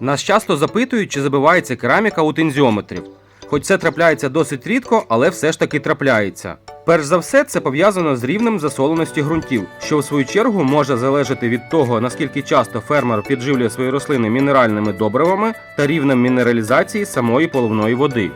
Нас часто запитують, чи забивається кераміка у тензіометрів. Хоч це трапляється досить рідко, але все ж таки трапляється. Перш за все, це пов'язано з рівнем засоленості ґрунтів, що в свою чергу може залежати від того, наскільки часто фермер підживлює свої рослини мінеральними добривами та рівнем мінералізації самої поливної води.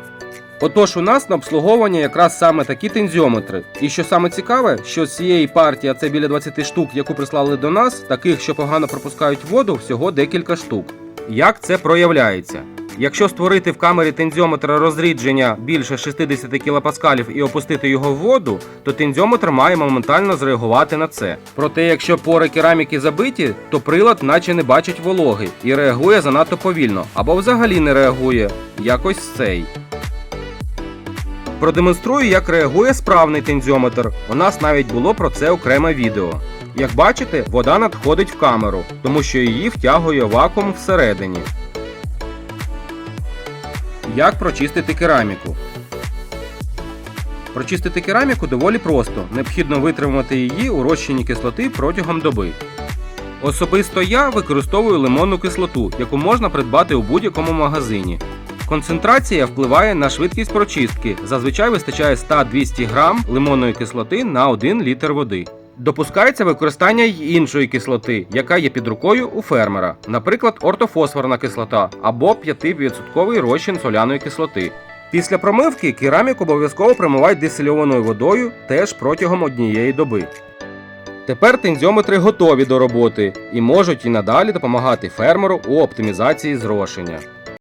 Отож, у нас на обслуговування якраз саме такі тензіометри. І що саме цікаве, що з цієї партії, а це біля 20 штук, яку прислали до нас, таких, що погано пропускають воду, всього декілька штук. Як це проявляється? Якщо створити в камері тензіометра розрідження більше 60 кПа і опустити його в воду, то тензіометр має моментально зреагувати на це. Проте, якщо пори кераміки забиті, то прилад наче не бачить вологи і реагує занадто повільно, або взагалі не реагує, якось цей. Продемонструю, як реагує справний тензіометр. У нас навіть було про це окреме відео. Як бачите, вода надходить в камеру, тому що її втягує вакуум всередині. Як прочистити кераміку? Прочистити кераміку доволі просто. Необхідно витримати її у розчині кислоти протягом доби. Особисто я використовую лимонну кислоту, яку можна придбати у будь-якому магазині. Концентрація впливає на швидкість прочистки. Зазвичай вистачає 100-200 грам лимонної кислоти на 1 літр води. Допускається використання й іншої кислоти, яка є під рукою у фермера, наприклад, ортофосфорна кислота або 5% розчин соляної кислоти. Після промивки кераміку обов'язково промивають дистильованою водою теж протягом однієї доби. Тепер тензіометри готові до роботи і можуть і надалі допомагати фермеру у оптимізації зрошення.